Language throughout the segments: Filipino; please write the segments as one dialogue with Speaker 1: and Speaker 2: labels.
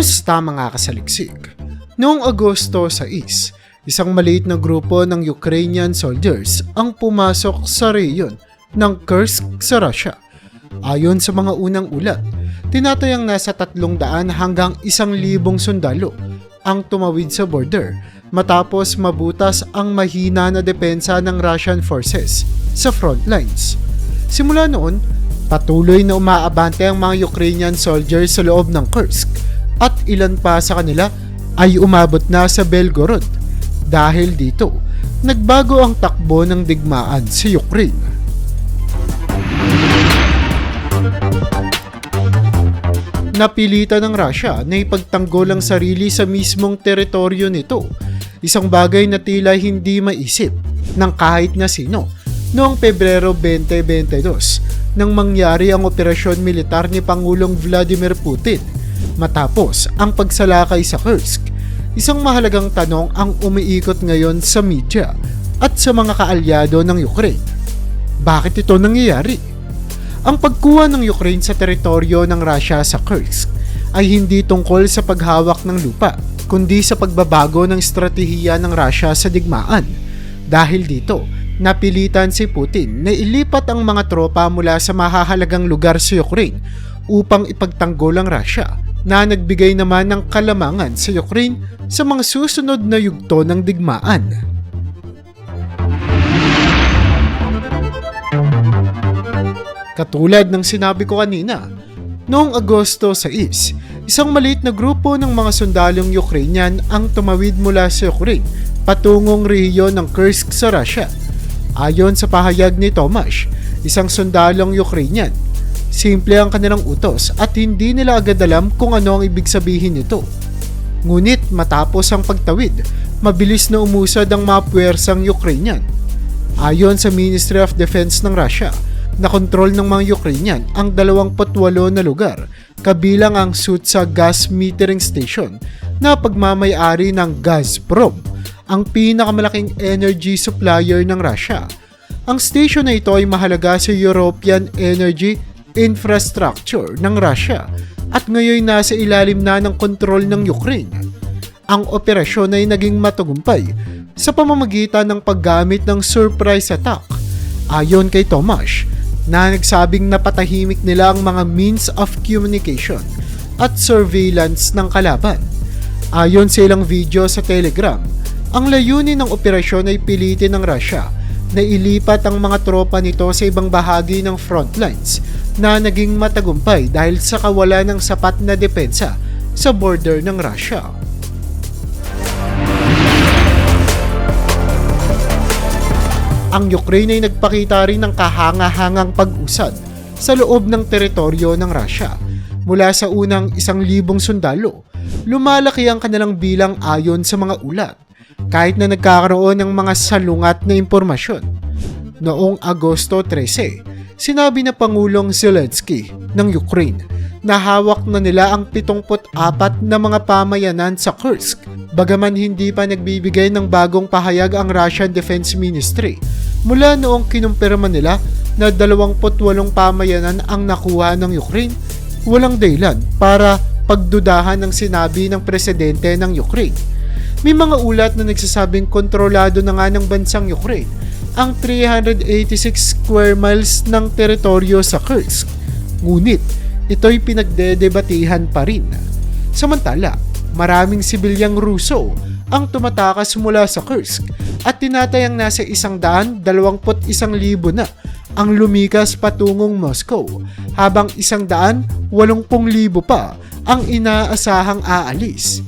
Speaker 1: Kumusta mga kasaliksik? Noong Agosto 6, isang maliit na grupo ng Ukrainian soldiers ang pumasok sa reyon ng Kursk sa Russia. Ayon sa mga unang ulat, tinatayang nasa 300 hanggang 1,000 sundalo ang tumawid sa border matapos mabutas ang mahina na depensa ng Russian forces sa front lines. Simula noon, patuloy na umaabante ang mga Ukrainian soldiers sa loob ng Kursk at ilan pa sa kanila ay umabot na sa Belgorod. Dahil dito, nagbago ang takbo ng digmaan sa Ukraine. Napilitan ng Russia na ipagtanggol ang sarili sa mismong teritoryo nito, isang bagay na tila hindi maisip ng kahit na sino noong Pebrero 2022 nang mangyari ang operasyon militar ni Pangulong Vladimir Putin matapos ang pagsalakay sa Kursk. Isang mahalagang tanong ang umiikot ngayon sa media at sa mga kaalyado ng Ukraine. Bakit ito nangyayari? Ang pagkuha ng Ukraine sa teritoryo ng Russia sa Kursk ay hindi tungkol sa paghawak ng lupa, kundi sa pagbabago ng estratehiya ng Russia sa digmaan. Dahil dito, napilitan si Putin na ilipat ang mga tropa mula sa mahahalagang lugar sa Ukraine upang ipagtanggol ang Russia na nagbigay naman ng kalamangan sa Ukraine sa mga susunod na yugto ng digmaan. Katulad ng sinabi ko kanina, noong Agosto 6, isang maliit na grupo ng mga sundalong Ukrainian ang tumawid mula sa Ukraine patungong rehiyon ng Kursk sa Russia. Ayon sa pahayag ni Tomasz, isang sundalong Ukrainian, simple ang kanilang utos at hindi nila agad alam kung ano ang ibig sabihin nito. Ngunit matapos ang pagtawid, mabilis na umusad ang mga puwersang Ukrainian. Ayon sa Ministry of Defense ng Russia, na kontrol ng mga Ukrainian ang 28 na lugar, kabilang ang Sutsa Gas Metering Station na pagmamayari ng Gazprom, ang pinakamalaking energy supplier ng Russia. Ang station na ito ay mahalaga sa European energy infrastructure ng Russia at ngayon nasa ilalim na ng kontrol ng Ukraine. Ang operasyon ay naging matagumpay sa pamamagitan ng paggamit ng surprise attack. Ayon kay Tomasz, na nagsabing napatahimik nila ang mga means of communication at surveillance ng kalaban. Ayon sa ilang video sa Telegram, ang layunin ng operasyon ay pilitin ng Russia na ilipat ang mga tropa nito sa ibang bahagi ng front lines na naging matagumpay dahil sa kawalan ng sapat na depensa sa border ng Russia. Ang Ukraine ay nagpakita rin ng kahanga-hangang pag-usad sa loob ng teritoryo ng Russia. Mula sa unang isang libong sundalo, lumalaki ang kanilang bilang ayon sa mga ulat, kahit na nagkakaroon ng mga salungat na impormasyon. Noong Agosto 13, sinabi na Pangulong Zelensky ng Ukraine na hawak na nila ang 74 na mga pamayanan sa Kursk bagaman hindi pa nagbibigay ng bagong pahayag ang Russian Defense Ministry mula noong kinumpirma nila na 28 pamayanan ang nakuha ng Ukraine walang dahilan para pagdudahan ng sinabi ng presidente ng Ukraine. May mga ulat na nagsasabing kontrolado na nga ng bansang Ukraine ang 386 square miles ng teritoryo sa Kursk. Ngunit ito'y pinagdedebatihan pa rin. Samantala, maraming sibilyang Ruso ang tumatakas mula sa Kursk at tinatayang nasa isang daan dalawamput isang libo na ang lumikas patungong Moscow habang isang daan walumpung libo pa ang inaasahang aalis.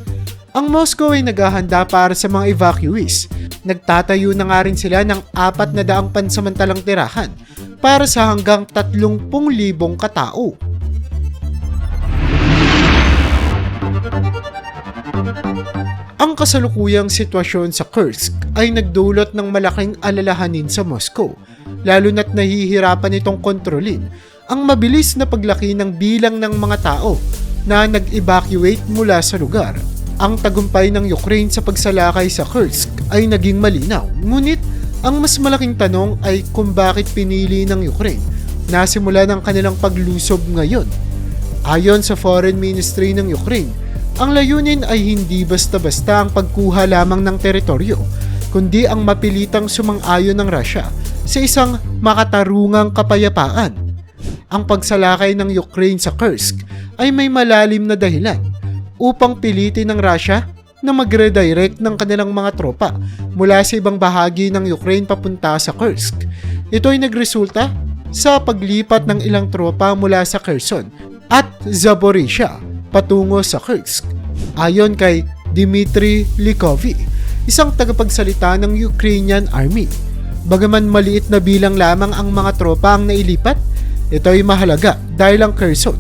Speaker 1: Ang Moscow ay naghahanda para sa mga evacuees. Nagtatayo na nga rin sila ng apat na daang pansamantalang tirahan para sa hanggang 30,000 katao. Ang kasalukuyang sitwasyon sa Kursk ay nagdulot ng malaking alalahanin sa Moscow, lalo na't nahihirapan itong kontrolin ang mabilis na paglaki ng bilang ng mga tao na nag-evacuate mula sa lugar. Ang tagumpay ng Ukraine sa pagsalakay sa Kursk ay naging malinaw, ngunit ang mas malaking tanong ay kung bakit pinili ng Ukraine na simula ng kanilang paglusob ngayon. Ayon sa Foreign Ministry ng Ukraine, Ang layunin ay hindi basta-basta ang pagkuha lamang ng teritoryo, kundi ang mapilitang sumang-ayon ng Russia sa isang makatarungang kapayapaan. Ang pagsalakay ng Ukraine sa Kursk ay may malalim na dahilan upang pilitin ng Russia na mag-redirect ng kanilang mga tropa mula sa ibang bahagi ng Ukraine papunta sa Kursk. Ito ay nagresulta sa paglipat ng ilang tropa mula sa Kherson at Zaporizhia patungo sa Kursk. Ayon kay Dmitry Likovy, isang tagapagsalita ng Ukrainian Army. Bagaman maliit na bilang lamang ang mga tropa ang nailipat, ito ay mahalaga dahil ang Kherson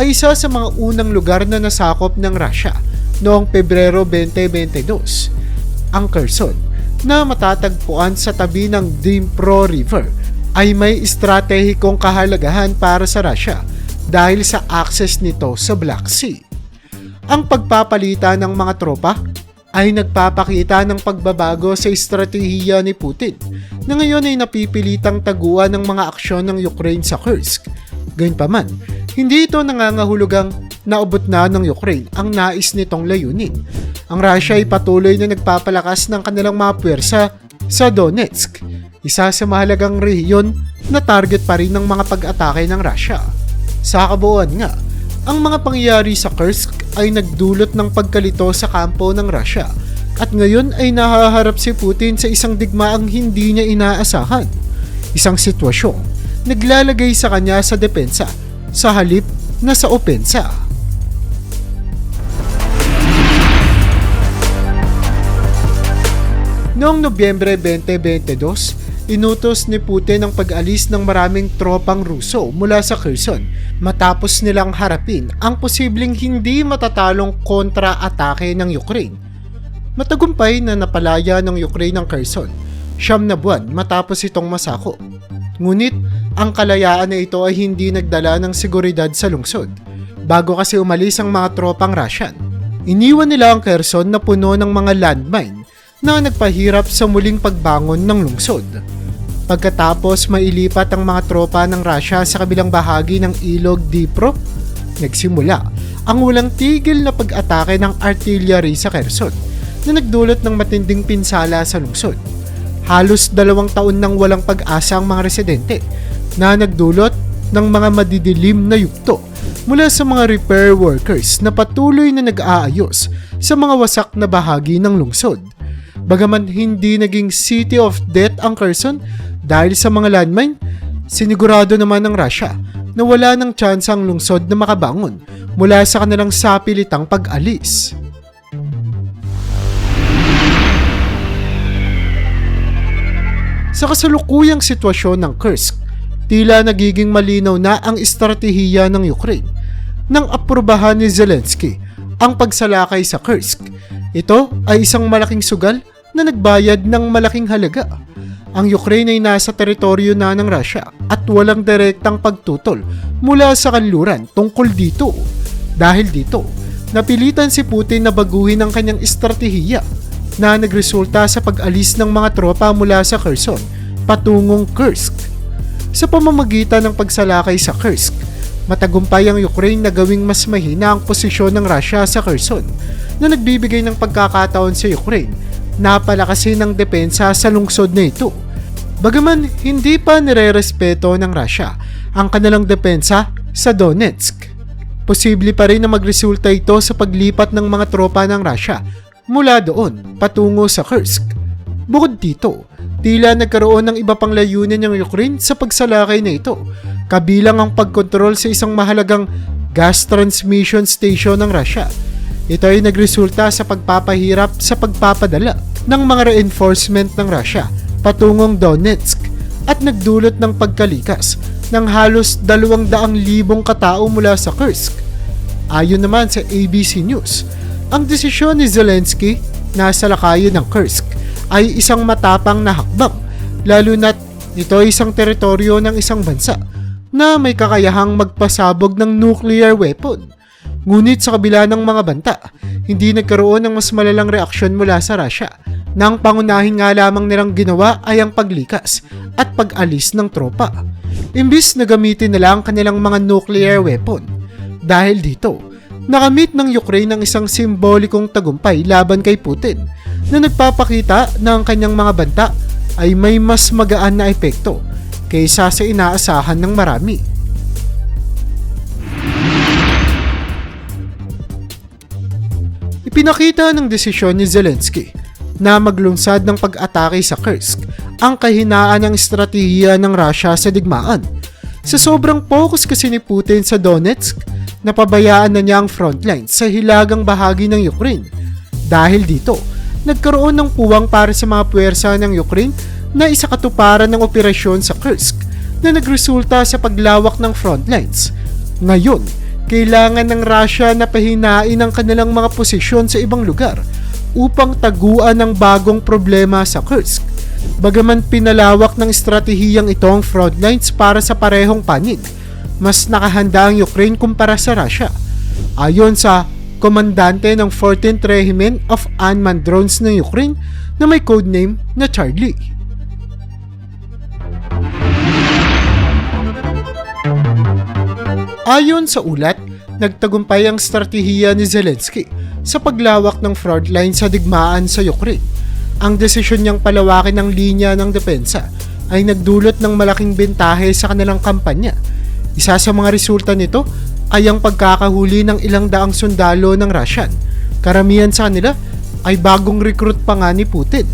Speaker 1: ay isa sa mga unang lugar na nasakop ng Russia noong Pebrero 2022. Ang Kherson na matatagpuan sa tabi ng Dnipro River ay may estratehikong kahalagahan para sa Russia dahil sa access nito sa Black Sea. Ang pagpapalita ng mga tropa ay nagpapakita ng pagbabago sa estratehiya ni Putin na ngayon ay napipilitang taguan ng mga aksyon ng Ukraine sa Kursk. Gayunpaman, hindi ito nangangahulugang naubot na ng Ukraine ang nais nitong layunin. Ang Russia ay patuloy na nagpapalakas ng kanilang mga puwersa sa Donetsk, isa sa mahalagang rehiyon na target pa rin ng mga pag-atake ng Russia. Sa kabuuan nga, ang mga pangyayari sa Kursk ay nagdulot ng pagkalito sa kampo ng Russia at ngayon ay nahaharap si Putin sa isang digmaang hindi niya inaasahan. Isang sitwasyong naglalagay sa kanya sa depensa sa halip na sa opensa. Noong Nobyembre 2022, inutos ni Putin ang pag-alis ng maraming tropang Ruso mula sa Kherson matapos nilang harapin ang posibleng hindi matatalong kontra-atake ng Ukraine. Matagumpay na napalaya ng Ukraine ang Kherson, siyam na buwan matapos itong masako. Ngunit ang kalayaan na ito ay hindi nagdala ng seguridad sa lungsod. Bago kasi umalis ang mga tropang Russian, iniwan nila ang Kherson na puno ng mga landmine na nagpahirap sa muling pagbangon ng lungsod. Pagkatapos mailipat ang mga tropa ng Russia sa kabilang bahagi ng ilog Dnipro, nagsimula ang walang tigil na pag-atake ng artillery sa Kherson na nagdulot ng matinding pinsala sa lungsod. Halos dalawang taon nang walang pag-asa ang mga residente na nagdulot ng mga madidilim na yugto mula sa mga repair workers na patuloy na nag-aayos sa mga wasak na bahagi ng lungsod. Bagaman hindi naging city of death ang Kherson dahil sa mga landmine, sinigurado naman ng Russia na wala ng chance ang lungsod na makabangon mula sa kanilang sapilitang pag-alis. Sa kasalukuyang sitwasyon ng Kursk, tila nagiging malinaw na ang estratehiya ng Ukraine nang aprubahan ni Zelensky ang pagsalakay sa Kursk. Ito ay isang malaking sugal na nagbayad ng malaking halaga. Ang Ukraine ay nasa teritoryo na ng Russia at walang direktang pagtutol mula sa kanluran tungkol dito. Dahil dito, napilitan si Putin na baguhin ang kanyang estratehiya na nagresulta sa pag-alis ng mga tropa mula sa Kherson patungong Kursk. Sa pamamagitan ng pagsalakay sa Kursk, matagumpay ang Ukraine na gawing mas mahina ang posisyon ng Russia sa Kherson na nagbibigay ng pagkakataon sa Ukraine na palakasin ang depensa sa lungsod na ito. Bagaman hindi pa nire-respeto ng Russia ang kanilang depensa sa Donetsk. Posible pa rin na magresulta ito sa paglipat ng mga tropa ng Russia mula doon patungo sa Kursk. Bukod dito, tila nagkaroon ng iba pang layunin ng Ukraine sa pagsalakay na ito, kabilang ang pagkontrol sa isang mahalagang gas transmission station ng Russia. Ito ay nagresulta sa pagpapahirap sa pagpapadala ng mga reinforcement ng Russia patungong Donetsk at nagdulot ng pagkalikas ng halos 200,000 katao mula sa Kursk. Ayon naman sa ABC News, ang desisyon ni Zelensky na salakayin ng Kursk ay isang matapang na hakbang lalo na't ito ay isang teritoryo ng isang bansa na may kakayahang magpasabog ng nuclear weapon. Ngunit sa kabila ng mga banta, hindi nagkaroon ng mas malalang reaksyon mula sa Russia nang pangunahin nga lamang nilang ginawa ay ang paglikas at pag-alis ng tropa. Imbis na gamitin nila ang kanilang mga nuclear weapon. Dahil dito, nakamit ng Ukraine ang isang simbolikong tagumpay laban kay Putin na nagpapakita na ang kanyang mga banta ay may mas magaan na epekto kaysa sa inaasahan ng marami. Ipinakita ng desisyon ni Zelensky na maglungsad ng pag-atake sa Kursk ang kahinaan ng estratehiya ng Russia sa digmaan. Sa sobrang focus kasi ni Putin sa Donetsk, napabayaan na niya ang frontline sa hilagang bahagi ng Ukraine. Dahil dito, nagkaroon ng puwang para sa mga puwersa ng Ukraine na isakatuparan ng operasyon sa Kursk na nagresulta sa paglawak ng frontlines. Ngayon, kailangan ng Russia na pahinain ang kanilang mga posisyon sa ibang lugar upang taguan ang bagong problema sa Kursk. Bagaman pinalawak ng estratehiyang ito ang frontlines para sa parehong panig, mas nakahanda ang Ukraine kumpara sa Russia. Ayon sa komandante ng 14th Regiment of Unmanned Drones ng Ukraine na may codename na Charlie. Ayon sa ulat, nagtagumpay ang strategiya ni Zelensky sa paglawak ng frontline sa digmaan sa Ukraine. Ang desisyon niyang palawakin ang linya ng depensa ay nagdulot ng malaking bentahe sa kanilang kampanya. Isa sa mga resulta nito ay ang pagkakahuli ng ilang daang sundalo ng Russian. Karamihan sa kanila ay bagong recruit pa nga ni Putin.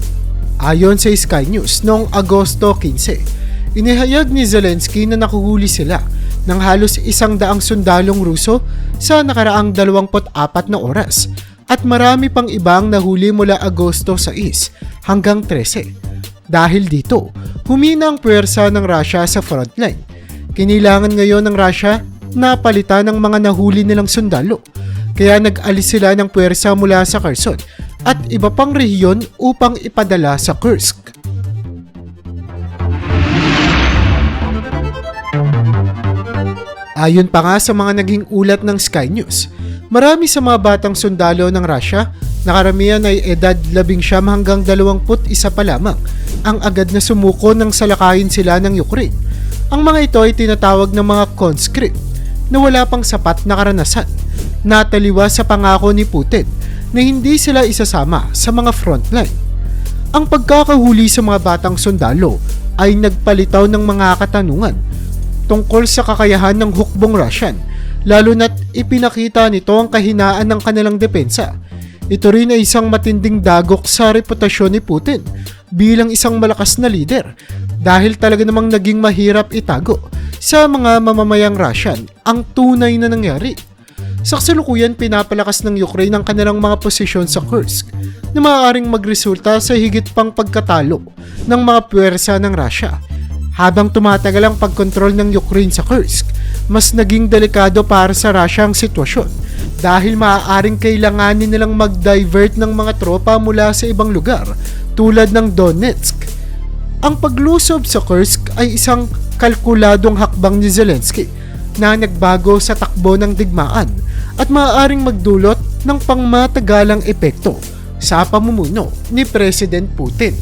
Speaker 1: Ayon sa Sky News, noong Agosto 15, inihayag ni Zelensky na nakuhuli sila ng halos isang daang sundalong Ruso sa nakaraang 24 na oras at marami pang ibang nahuli mula Agosto 6 hanggang 13. Dahil dito, humina ang puwersa ng Russia sa frontline. Kinilangan ngayon ng Russia na palitan ng mga nahuli nilang sundalo. Kaya nag-alis sila ng puwersa mula sa Kherson at iba pang rehiyon upang ipadala sa Kursk. Ayon pa nga sa mga naging ulat ng Sky News, marami sa mga batang sundalo ng Russia na karamihan ay edad 19 hanggang 21 pa lamang ang agad na sumuko nang salakayin sila ng Ukraine. Ang mga ito ay tinatawag ng mga conscript na wala pang sapat na karanasan na taliwas sa pangako ni Putin na hindi sila isasama sa mga frontline. Ang pagkakahuli sa mga batang sundalo ay nagpalitaw ng mga katanungan tungkol sa kakayahan ng hukbong Russian, lalo na't ipinakita nito ang kahinaan ng kanilang depensa. Ito rin ay isang matinding dagok sa reputasyon ni Putin bilang isang malakas na leader dahil talaga namang naging mahirap itago sa mga mamamayang Russian ang tunay na nangyari. Sa kasalukuyan, pinapalakas ng Ukraine ang kanilang mga posisyon sa Kursk na maaaring magresulta sa higit pang pagkatalo ng mga puwersa ng Russia habang tumatagal ang pagkontrol ng Ukraine sa Kursk, mas naging delikado para sa Russia ang sitwasyon dahil maaaring kailanganin nilang mag-divert ng mga tropa mula sa ibang lugar tulad ng Donetsk. Ang paglusob sa Kursk ay isang kalkuladong hakbang ni Zelensky na nagbago sa takbo ng digmaan at maaaring magdulot ng pangmatagalang epekto sa pamumuno ni President Putin.